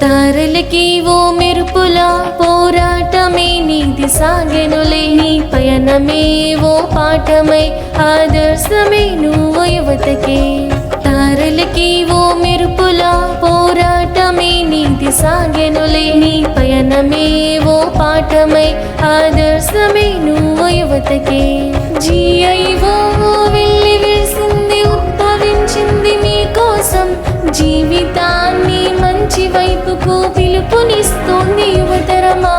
తారలకి ఓ మెరుపుల పోరాటమే నీతి సాగెనులే నీ పయనమే ఓ పాఠమై ఆదర్శమే నువ్వు యువతకే. తారలకి ఓ మెరుపుల పోరాటమే నీతి సాగెనులే నీ పయనమే ఓ పాఠమై ఆదర్శమే నువ్వు యువతకే. జీఐఓ వైపుకు పిలుపునిస్తుంది యువతరమా?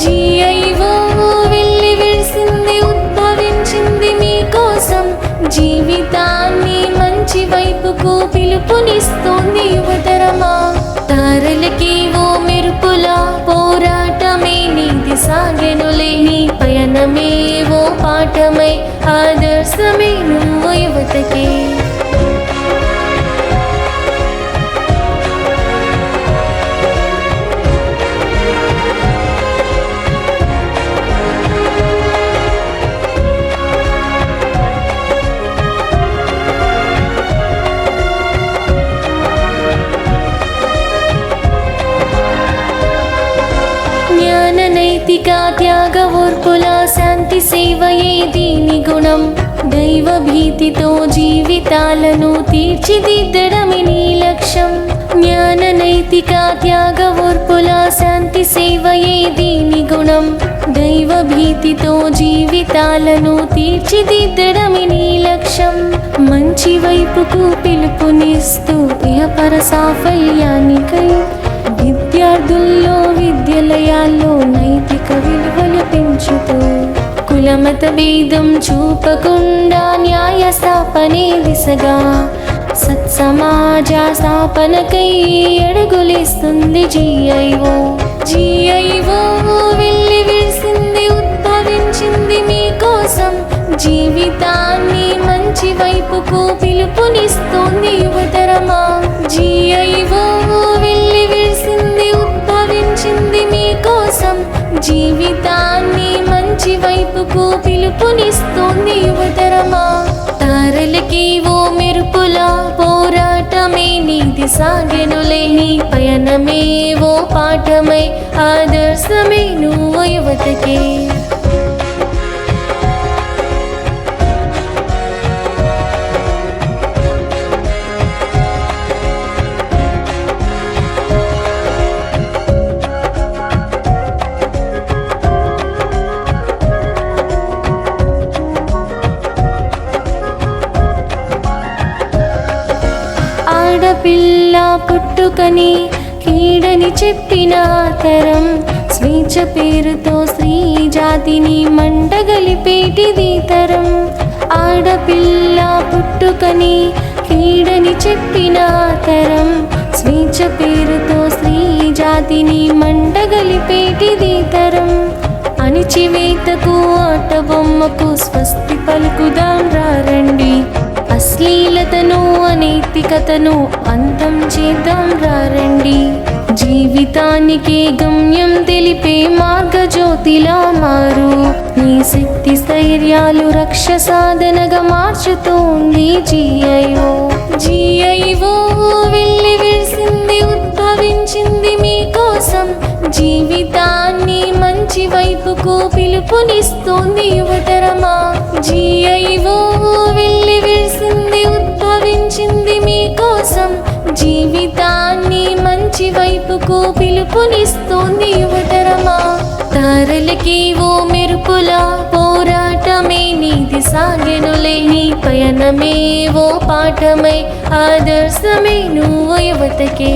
జీఐఓ వెళ్ళి విడిసింది ఉద్భవించింది మీకోసం జీవితాన్ని మంచి వైపుకు పిలుపునిస్తుంది యువతరమా? తారలకి ఓ మెరుపుల పోరాటమే నీది సాగెనులే నీ పయనమే ఓ పాఠమై ఆదర్శమే నువ్వు యువతకే. త్యాగ ఓర్పుల శాంతి సేవయే దీని గుణం. దైవ భీతితో జీవితాలను తీర్చిదిద్దడమే నీ లక్ష్యం. జ్ఞాన నైతిక త్యాగ శాంతి సేవయే దీని గుణం. దైవ భీతితో జీవితాలను తీర్చిదిద్దడమే నీ లక్ష్యం. మంచి వైపుకు పిలుపునిస్తూ ఇహపర సాఫల్యానికై కులమత భేదం చూపకుండా న్యాయ స్థాపనే దిశగా సత్సమాజ స్థాపనకై అడుగులేస్తుంది జిఐఓ జిఐఓ వెళ్ళి వేసింది ఉద్భవించింది మీకోసం. జీవితాన్ని మంచి వైపుకు పిలుపునిస్తుంది మంచి పిలుపునిస్తుంది యువతరమా? తారలకి ఓ మెరుపుల పోరాటమే నీతి సాగెనులే. పయనమే ఓ పాఠమై ఆదర్శమే నువ్వు యువతకే. ఆడపిల్ల పుట్టుకని కీడని చెప్పిన తరం స్వేచ్ఛ పేరుతో స్త్రీ జాతిని మండగలిపేటిది తరం. ఆడపిల్ల పుట్టుకని కీడని చెప్పిన తరం స్వేచ్ఛ పేరుతో స్త్రీ జాతిని మండగలిపేటిది తరం. అణిచివేతకు ఆట బొమ్మకు స్వస్తి పలుకుదాం రా కథను అంతం చేద్దాం రండి జీవితానికి గమ్యం తెలిపే మార్గజ్యోతిలా మారు. నీ శక్తి స్థైర్యాలు రక్ష సాధనగా మార్చుతోంది జిఐఓ. జిఐఓ వెళ్ళి విరిసింది ఉద్భవించింది మీకోసం. జీవితాన్ని మంచి వైపుకు పిలుపునిస్తుంది యువతరమా. జిఐఓ మంచి వైపుకు పిలుపునిస్తోంది యువతరమా తారలకి ఓ మెరుపుల పోరాటమే నీది సాగెనులే నీ పయనమే ఓ పాఠమై ఆదర్శమే నువ్వు యువతకే.